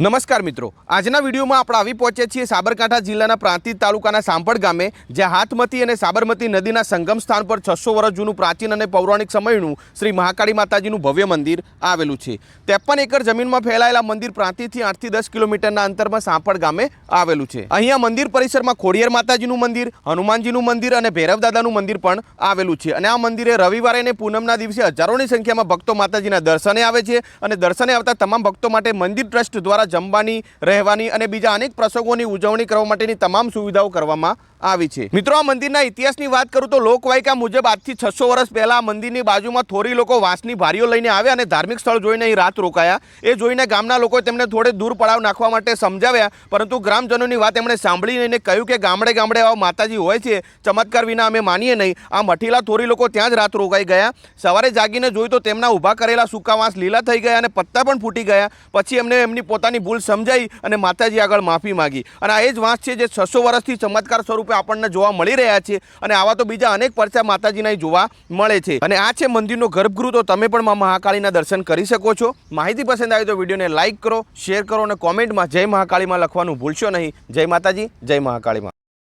નમસ્કાર મિત્રો. આજના વિડીયોમાં આપણે આવી પહોંચ્યા છીએ સાબરકાંઠા જિલ્લાના પ્રાંતિજ તાલુકાના સાંપડ ગામે, જ્યાં હાથમતી અને સાબરમતી નદીના સંગમ સ્થાન પર છસો વર્ષ જૂનું પ્રાચીન અને પૌરાણિક સમયનું શ્રી મહાકાળી માતાજીનું ભવ્ય મંદિર આવેલું છે. ત્રેપન એકર જમીનમાં ફેલાયેલા મંદિર પ્રાંતિજથી આઠથી દસ કિલોમીટરના અંતરમાં સાંપડ ગામે આવેલું છે. અહીંયા મંદિર પરિસરમાં ખોડિયાર માતાજીનું મંદિર, હનુમાનજીનું મંદિર અને ભૈરવદાદાનું મંદિર પણ આવેલું છે. અને આ મંદિરે રવિવારે અને પૂનમના દિવસે હજારોની સંખ્યામાં ભક્તો માતાજીના દર્શને આવે છે અને દર્શને આવતા તમામ ભક્તો માટે મંદિર ટ્રસ્ટ દ્વારા જમવાની રહેવાની અને બીજા અનેક પ્રસંગોની ઉજવણી કરવા માટેની તમામ સુવિધાઓ કરવામાં આવી છે. મિત્રો, આ મંદિરના ઇતિહાસની વાત કરું તો લોકવાયકા મુજબ આજથી છસો વર્ષ પહેલા મંદિરની બાજુમાં થોરી લોકો વાંસની ભારીઓ લઈને આવ્યા અને ધાર્મિક સ્થળ જોઈને અહીં રાત રોકાયા. એ જોઈને ગામના લોકોએ તેમને થોડે દૂર પડાવ નાખવા માટે સમજાવ્યા, પરંતુ ગ્રામજનોની વાત એમણે સાંભળી અને કહ્યું કે ગામડે ગામડે આવા માતાજી હોય છે, ચમત્કાર વિના અમે માનીએ નહીં. આ મઠીલા થોરી લોકો ત્યાં જ રાત રોકાઈ ગયા. સવારે જાગીને જોયું તો તેમના ઊભા કરેલા સૂકા વાંસ લીલા થઈ ગયા અને પત્તા પણ ફૂટી ગયા. પછી એમને એમની પોતાની ભૂલ સમજાઈ અને માતાજી આગળ માફી માંગી. અને આ એ જ વાંસ છે જે છસો વર્ષથી ચમત્કાર સ્વરૂપે આપણને જોવા મળી રહ્યા છે અને આવા તો બીજા અનેક પરચા માતાજીના જોવા મળે છે. અને આ છે મંદિરનો ગર્ભગૃહ, તો તમે પણ મા મહાકાળીના દર્શન કરી શકો છો. માહિતી પસંદ આવી તો વિડીયોને લાઇક કરો, શેર કરો અને કોમેન્ટમાં જય મહાકાળીમાં લખવાનું ભૂલશો નહીં. જય માતાજી, જય મહાકાળીમાં